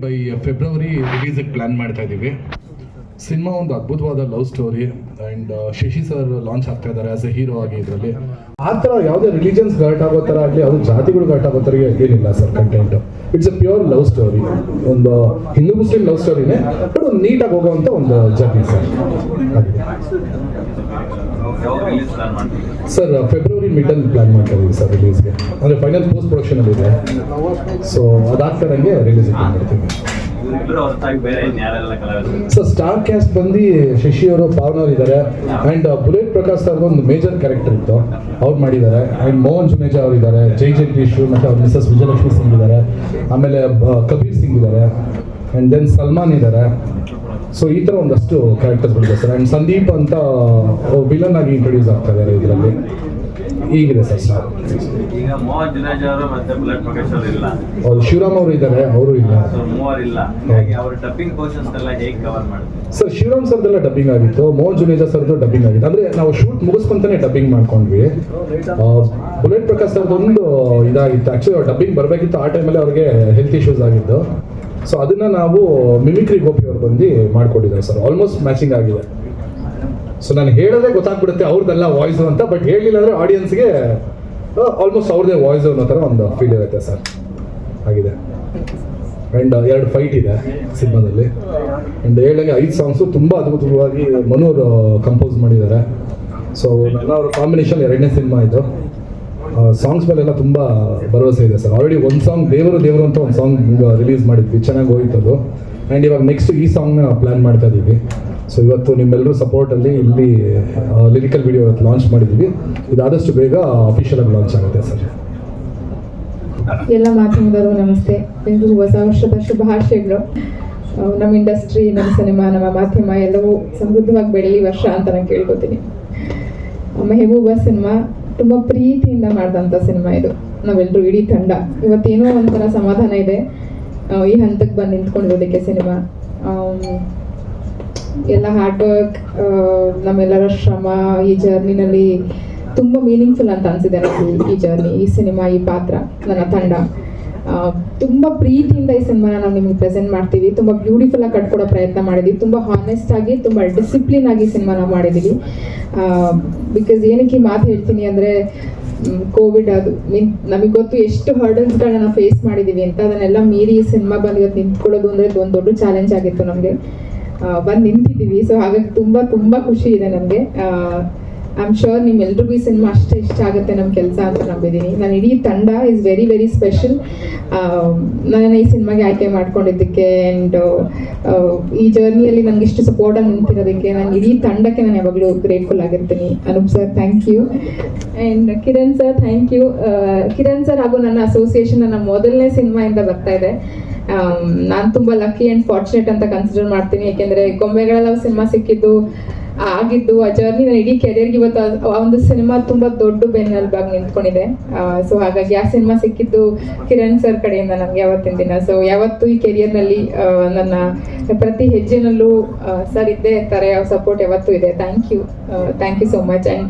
By February ರಿಲೀಸಿಗೆ plan ಮಾಡ್ತಾ ಇದ್ದೀವಿ cinema ಒಂದು ಅದ್ಭುತವಾದ love story and Shashi sir launch ಆಗ್ತಾ ಇದ್ದಾರೆ ಆಸ್ ಎ ಹೀರೋ ಆಗಿ ಇದರಲ್ಲಿ. ಆ ಥರ ಯಾವುದೇ ರಿಲಿಜನ್ಸ್ ಗರ್ಟ್ ಆಗೋ ಥರ ಆಗಲಿ ಯಾವುದೇ ಜಾತಿಗಳು ಗರ್ಟ್ ಆಗೋ ಥರ ಏನಿಲ್ಲ sir content it's a pure love story ಒಂದು ಹಿಂದೂ ಮುಸ್ಲಿಂ ಲವ್ ಸ್ಟೋರಿನೇ ಬಟ್ ಒಂದು ನೀಟಾಗಿ ಹೋಗೋವಂಥ ಒಂದು journey sir sir February middle plan ಮಾಡ್ತಾ ಸರ್ ರಿಲೀಸ್ಗೆ ಅಂದರೆ ಫೈನಲ್ ಪೋಸ್ಟ್ ಪ್ರೊಡಕ್ಷನಲ್ಲಿ ಇದೆ. ಸೊ ಅದಾಗ್ತಾರಂಗೆ ರಿಲೀಸ್ ಮಾಡ್ತೀವಿ ಸೊ ಸ್ಟಾರ್ ಕ್ಯಾಸ್ಟ್ ಬಂದು ಶಶಿ ಅವರು ಪಾವನ್ ಅವರು ಇದ್ದಾರೆ ಅಂಡ್ ಬುಲೆಟ್ ಪ್ರಕಾಶ್ ಸರ್ ಒಂದು ಮೇಜರ್ ಕ್ಯಾರೆಕ್ಟರ್ ಇತ್ತು. ಅವ್ರು ಮಾಡಿದ್ದಾರೆ. ಅಂಡ್ ಮೋಹನ್ ಜುನೇಜಾ ಅವರು ಇದ್ದಾರೆ ಜೈ ಜಗದೀಶ್ ಮತ್ತೆ ಅವ್ರ ಮಿಸಸ್ ವಿಜಯಲಕ್ಷ್ಮಿ ಸಿಂಗ್ ಇದ್ದಾರೆ ಆಮೇಲೆ ಕಬೀರ್ ಸಿಂಗ್ ಇದ್ದಾರೆ ಅಂಡ್ ದೆನ್ ಸಲ್ಮಾನ್ ಇದ್ದಾರೆ ಸೊ ಈ ಥರ ಒಂದಷ್ಟು ಕ್ಯಾರೆಕ್ಟರ್ಸ್ಗಳಿದೆ ಸರ್. ಅಂಡ್ ಸಂದೀಪ್ ಅಂತ ವಿಲನ್ ಆಗಿ ಇಂಟ್ರೊಡ್ಯೂಸ್ ಆಗ್ತಾ ಇದ್ದಾರೆ ಇದರಲ್ಲಿ. ಈಗಿದೆ ಸರ್ ಸರ್. ಈಗ ಮೋಹನ್ ಜುನೇಜ್ ಅವರು ಮತ್ತೆ ಬುಲೆಟ್ ಪ್ರಕಾಶ್ ಅವರು ಇಲ್ಲ. ಅವ್ರು ಶಿವರಾಮ್ ಅವರು ಇದ್ದಾರೆ ಅವರು ಇಲ್ಲ. ಸರ್ ಮೂವರು ಇಲ್ಲ. ಹಾಗಾಗಿ ಅವ್ರ ಡಬ್ಬಿಂಗ್ ಪೋರ್ಷನ್ಸ್ ಎಲ್ಲ ಹೇಗೆ ಕವರ್ ಸರ್ ಶಿವರಾಮ್ ಸರ್ದೆಲ್ಲ ಡಬ್ಬಿಂಗ್ ಆಗಿತ್ತು ಮೋಹನ್ ಜುನೇಜಾ ಸರ್ದು ಡಬ್ಬಿಂಗ್ ಆಗಿತ್ತು. ಅಂದ್ರೆ ನಾವು ಶೂಟ್ ಮುಗಿಸ್ಕೊಂತಾನೆ ಡಬ್ಬಿಂಗ್ ಮಾಡ್ಕೊಂಡ್ವಿ. ಬುಲೆಟ್ ಪ್ರಕಾಶ್ ಸರ್ದೊಂದು ಇದಾಗಿತ್ತು. ಆಕ್ಚುಲಿ ಅವ್ರು ಡಬ್ಬಿಂಗ್ ಬರಬೇಕಿತ್ತು ಆ ಟೈಮಲ್ಲಿ ಅವ್ರಿಗೆ ಹೆಲ್ತ್ ಇಶ್ಯೂಸ್ ಆಗಿದ್ದು. ಸೊ ಅದನ್ನ ನಾವು ಮಿಮಿಕ್ರಿ ಗೋಪಿ ಅವ್ರು ಬಂದು ಮಾಡ್ಕೊಟ್ಟಿದ್ದಾರೆ ಸರ್. ಆಲ್ಮೋಸ್ಟ್ ಮ್ಯಾಚಿಂಗ್ ಆಗಿದೆ. ಸೊ ನಾನು ಹೇಳೋದೇ ಗೊತ್ತಾಗ್ಬಿಡುತ್ತೆ ಅವ್ರದ್ದೆಲ್ಲ ವಾಯ್ಸು ಅಂತ ಬಟ್ ಹೇಳಿಲ್ಲ ಅಂದ್ರೆ ಆಡಿಯನ್ಸ್ಗೆ ಆಲ್ಮೋಸ್ಟ್ ಅವ್ರದೇ ವಾಯ್ಸ್ ಅನ್ನೋ ಥರ ಒಂದು ಫೀಲ್ ಇರುತ್ತೆ ಸರ್. ಆಗಿದೆ. ಆ್ಯಂಡ್ ಎರಡು ಫೈಟ್ ಇದೆ ಸಿನಿಮಾದಲ್ಲಿ. ಆ್ಯಂಡ್ ಹೇಳಂಗೆ ಐದು ಸಾಂಗ್ಸು ತುಂಬ ಅದ್ಭುತವಾಗಿ ಮನೋರ್ ಕಂಪೋಸ್ ಮಾಡಿದ್ದಾರೆ. ಸೊ ನನ್ನ ಅವ್ರ ಕಾಂಬಿನೇಷನ್ ಎರಡನೇ ಸಿನಿಮಾ ಇದು. ಸಾಂಗ್ಸ್ ಮೇಲೆಲ್ಲ ತುಂಬ ಭರವಸೆ ಇದೆ ಸರ್. ಆಲ್ರೆಡಿ ಒಂದು ಸಾಂಗ್ ದೇವರು ದೇವರು ಅಂತ ಒಂದು ಸಾಂಗ್ ರಿಲೀಸ್ ಮಾಡಿದ್ವಿ. ಚೆನ್ನಾಗಿ ಹೋಯ್ತು ಅದು ಆ್ಯಂಡ್ ಇವಾಗ ನೆಕ್ಸ್ಟ್ ಈ ಸಾಂಗ್ನ ಪ್ಲ್ಯಾನ್ ಮಾಡ್ತಾ ಇದ್ದೀವಿ ಸೊ ಇವತ್ತು ನಿಮ್ಮೆಲ್ಲರೂ ಸಪೋರ್ಟಲ್ಲಿ ಇಲ್ಲಿ ಲಿರಿಕಲ್ ವಿಡಿಯೋ ಇವತ್ತು ಲಾಂಚ್ ಮಾಡಿದ್ದೀವಿ. ಇದಾದಷ್ಟು ಬೇಗ ಅಫಿಷಿಯಲ್ ಆಗಿ ಲಾಂಚ್ ಆಗುತ್ತೆ ಸರ್. ಎಲ್ಲ ಮಾಧ್ಯಮದವರು ನಮಸ್ತೆ. ಎಲ್ರಿಗೂ ಹೊಸ ವರ್ಷದ ಶುಭಾಶಯಗಳು. ನಮ್ಮ ಇಂಡಸ್ಟ್ರಿ ನಮ್ಮ ಸಿನಿಮಾ ನಮ್ಮ ಮಾಧ್ಯಮ ಎಲ್ಲವೂ ಸಮೃದ್ಧವಾಗಿ ಬೆಳೆಯಲಿ ವರ್ಷ ಅಂತ ನಾನು ಕೇಳ್ಕೊತೀನಿ. ಮೆಹಬೂಬಾ ಸಿನಿಮಾ ತುಂಬ ಪ್ರೀತಿಯಿಂದ ಮಾಡಿದಂಥ ಸಿನಿಮಾ ಇದು. ನಾವೆಲ್ಲರೂ ಇಡೀ ತಂಡ. ಇವತ್ತೇನೋ ಒಂಥರ ಸಮಾಧಾನ ಇದೆ. ಈ ಹಂತಕ್ಕೆ ಬಂದು ನಿಂತ್ಕೊಂಡಿರೋದಕ್ಕೆ ಸಿನಿಮಾ ಎಲ್ಲ ಹಾರ್ಡ್ ವರ್ಕ್ ನಮ್ಮೆಲ್ಲರ ಶ್ರಮ, ಈ ಜರ್ನಿನಲ್ಲಿ ತುಂಬ ಮೀನಿಂಗ್ಫುಲ್ ಅಂತ ಅನ್ಸಿದೆ ನನಗೆ ಈ ಜರ್ನಿ ಈ ಸಿನಿಮಾ ಈ ಪಾತ್ರ, ನನ್ನ ತಂಡ. ತುಂಬ ಪ್ರೀತಿಯಿಂದ ಈ ಸಿನಿಮಾನ ನಾವು ನಿಮಗೆ ಪ್ರೆಸೆಂಟ್ ಮಾಡ್ತೀವಿ. ತುಂಬ ಬ್ಯೂಟಿಫುಲ್ ಆಗಿ ಕಟ್ಕೊಡೋ ಪ್ರಯತ್ನ ಮಾಡಿದ್ವಿ. ತುಂಬ ಹಾನೆಸ್ಟ್ ಆಗಿ, ತುಂಬ ಡಿಸಿಪ್ಲಿನ್ ಆಗಿ ಸಿನಿಮಾನ ಮಾಡಿದ್ದೀವಿ ಬಿಕಾಸ್ ಏನಕ್ಕೆ ಈ ಮಾತು ಹೇಳ್ತೀನಿ ಅಂದರೆ ಕೋವಿಡ್ ಅದು ನಿನ್ ನಮಗೆ ಗೊತ್ತು ಎಷ್ಟು ಹರ್ಡಲ್ಸ್ಗಳನ್ನ ನಾವು ಫೇಸ್ ಮಾಡಿದ್ದೀವಿ ಅಂತ. ಅದನ್ನೆಲ್ಲ ಮೀರಿ ಈ ಸಿನಿಮಾ ಬಂದು ಇವತ್ತು ನಿಂತ್ಕೊಳ್ಳೋದು ಅಂದರೆ ಒಂದು ದೊಡ್ಡ ಚಾಲೆಂಜ್ ಆಗಿತ್ತು ನಮಗೆ. ಬಂದು ನಿಂತಿದ್ದೀವಿ. ಸೊ ಹಾಗಾಗಿ ತುಂಬ ತುಂಬ ಖುಷಿ ಇದೆ ನಮಗೆ. ಐ ಆಮ್ ಶೋರ್ ನಿಮ್ಮೆಲ್ರಿಗೂ ಈ ಸಿನಿಮಾ ಅಷ್ಟೇ ಇಷ್ಟ ಆಗುತ್ತೆ ನಮ್ಮ ಕೆಲಸ ಅಂತ ನಂಬಿದ್ದೀನಿ. ನಾನು ಇಡೀ ತಂಡ ಇಸ್ ವೆರಿ ವೆರಿ ಸ್ಪೆಷಲ್ ನನ್ನ ಈ ಸಿನಿಮಾಗೆ ಆಯ್ಕೆ ಮಾಡ್ಕೊಂಡಿದ್ದಕ್ಕೆ ಆ್ಯಂಡ್ ಈ ಜರ್ನಿಯಲ್ಲಿ ನನಗೆ ಇಷ್ಟು ಸಪೋರ್ಟಾಗಿ ನಿಂತಿರೋದಕ್ಕೆ ನಾನು ಇಡೀ ತಂಡಕ್ಕೆ ನಾನು ಯಾವಾಗಲೂ grateful ಆಗಿರ್ತೀನಿ. Anoop sir thank you and Kiran sir thank you Kiran sir ಹಾಗೂ ನನ್ನ ಅಸೋಸಿಯೇಷನ್ ನನ್ನ ಮೊದಲನೇ ಸಿನಿಮಾಯಿಂದ ಬರ್ತಾ ಇದೆ. ನಾನು ತುಂಬಾ ಲಕ್ಕಿ ಅಂಡ್ ಫಾರ್ಚುನೇಟ್ ಅಂತ ಕನ್ಸಿಡರ್ ಮಾಡ್ತೀನಿ. ಯಾಕೆಂದರೆ ಗೊಂಬೆಗಳೆಲ್ಲ ಸಿನಿಮಾ ಸಿಕ್ಕಿದ್ದು, ಆಗಿದ್ದು, ಆ ಜರ್ನಿ ನಾನು ಇಡೀ ಕೆರಿಯರ್ಗೆ ಇವತ್ತು ಒಂದು ಸಿನಿಮಾ ತುಂಬಾ ದೊಡ್ಡ ಬೆನ್ನೆಲುಬಾಗಿ ನಿಂತ್ಕೊಂಡಿದೆ. ಸೊ ಹಾಗಾಗಿ ಆ ಸಿನಿಮಾ ಸಿಕ್ಕಿದ್ದು ಕಿರಣ್ ಸರ್ ಕಡೆಯಿಂದ ನನಗೆ ಯಾವತ್ತಿನ ದಿನ. ಸೊ ಯಾವತ್ತು ಈ ಕೆರಿಯರ್ನಲ್ಲಿ ನನ್ನ ಪ್ರತಿ ಹೆಜ್ಜೆನಲ್ಲೂ ಸರ್ ಇದ್ದೇ ಇರ್ತಾರೆ. ಅವ್ರ ಸಪೋರ್ಟ್ ಯಾವತ್ತೂ ಇದೆ. Thank you thank you so much and